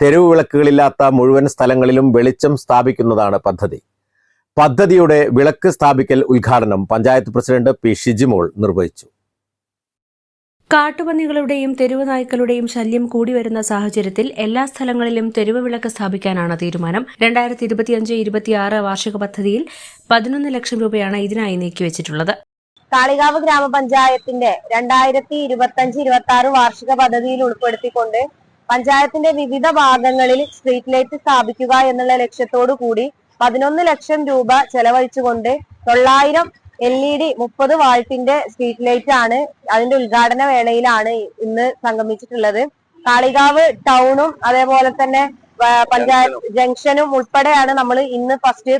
തെരുവ് വിളക്കുകളില്ലാത്ത മുഴുവൻ സ്ഥലങ്ങളിലും വെളിച്ചം സ്ഥാപിക്കുന്നതാണ് പദ്ധതി. പദ്ധതിയുടെ വിളക്ക് സ്ഥാപിക്കൽ ഉദ്ഘാടനം പഞ്ചായത്ത് പ്രസിഡന്റ് പി ഷിജിമോൾ നിർവഹിച്ചു. കാട്ടുപന്നികളുടെയും തെരുവ് നായ്ക്കളുടെയും ശല്യം കൂടി വരുന്ന സാഹചര്യത്തിൽ എല്ലാ സ്ഥലങ്ങളിലും തെരുവ് വിളക്ക് സ്ഥാപിക്കാനാണ് തീരുമാനം. രണ്ടായിരത്തി ഇരുപത്തിയഞ്ച് ഇരുപത്തിയാറ് വാർഷിക പദ്ധതിയിൽ പതിനൊന്ന് ലക്ഷം രൂപയാണ് ഇതിനായി നീക്കിവച്ചിട്ടുള്ളത്. കാളികാവ് ഗ്രാമപഞ്ചായത്തിന്റെ രണ്ടായിരത്തി ഇരുപത്തി അഞ്ച് ഇരുപത്തി ആറ് വാർഷിക പദ്ധതിയിൽ ഉൾപ്പെടുത്തിക്കൊണ്ട് പഞ്ചായത്തിന്റെ വിവിധ ഭാഗങ്ങളിൽ സ്ട്രീറ്റ് ലൈറ്റ് സ്ഥാപിക്കുക എന്നുള്ള ലക്ഷ്യത്തോടു കൂടി പതിനൊന്ന് ലക്ഷം രൂപ ചെലവഴിച്ചുകൊണ്ട് തൊള്ളായിരം എൽ ഇ ഡി മുപ്പത് വാൾട്ടിന്റെ സ്ട്രീറ്റ് ലൈറ്റ് ആണ് അതിന്റെ ഉദ്ഘാടന വേളയിലാണ് ഇന്ന് സംഗമിച്ചിട്ടുള്ളത്. കാളികാവ് ടൗണും അതേപോലെ തന്നെ പഞ്ചായത്ത് ജംഗ്ഷനും ഉൾപ്പെടെയാണ് നമ്മൾ ഇന്ന് ഫസ്റ്റ്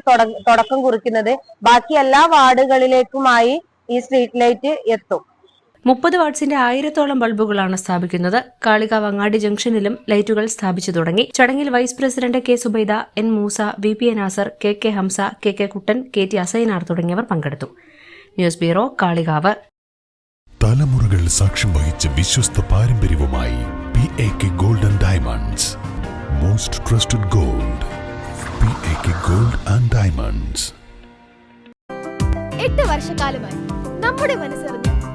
തുടക്കം കുറിക്കുന്നത്. ബാക്കി എല്ലാ വാർഡുകളിലേക്കുമായി ഈ സ്ട്രീറ്റ് ലൈറ്റ് എത്തും. മുപ്പത് വാട്ട്സിന്റെ ആയിരത്തോളം ബൾബുകളാണ് സ്ഥാപിക്കുന്നത്. കാളികാവ് അങ്ങാടി ജംഗ്ഷനിലും ലൈറ്റുകൾ സ്ഥാപിച്ചു തുടങ്ങി. ചടങ്ങിൽ vice president K Zubaida N Moosa V P A Nasar K K Hamsa K K Kuttan K T Asainar തുടങ്ങിയവർ പങ്കെടുത്തു. News bureau Kalikavu. തലമുറകൾ സാക്ഷ്യം വഹിച്ച വിശ്വസ്ത പാരമ്പര്യവുമായി P A K golden diamonds most trusted gold P A K gold and diamonds എട്ട് വർഷക്കാലമായി നമ്മുടെ മനസ്സറിഞ്ഞ